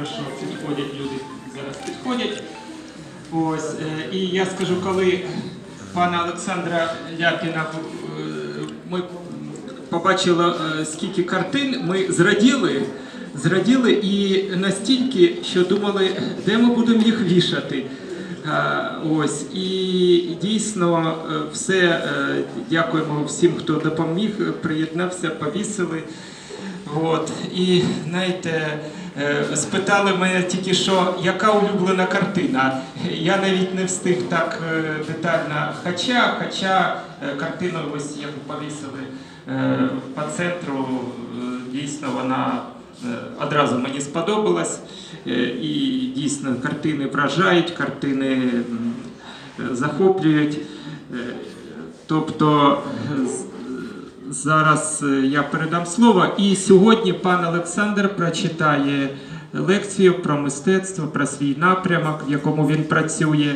хорошо підходять люди. Зараз підходять. Ось, е, і я скажу, коли пана Олександра Ляпіна е, ми побачили, е, скільки картин, ми зраділи, зраділи і настільки, що думали, де ми будемо їх вішати. Ось і дійсно все дякуємо всім, хто допоміг, приєднався, повісили. От. І знаєте, е, спитали мене тільки що, яка улюблена картина. Я навіть не встиг так е, детально. Хоча, хоча е, картину ось яку повісили по центру, дійсно вона одразу мені сподобалась. І дійсно картини вражають, картини захоплюють. Тобто Зараз е, я передам слово. І сьогодні пан Олександр прочитає лекцію про мистецтво, про свій напрямок, в якому він працює.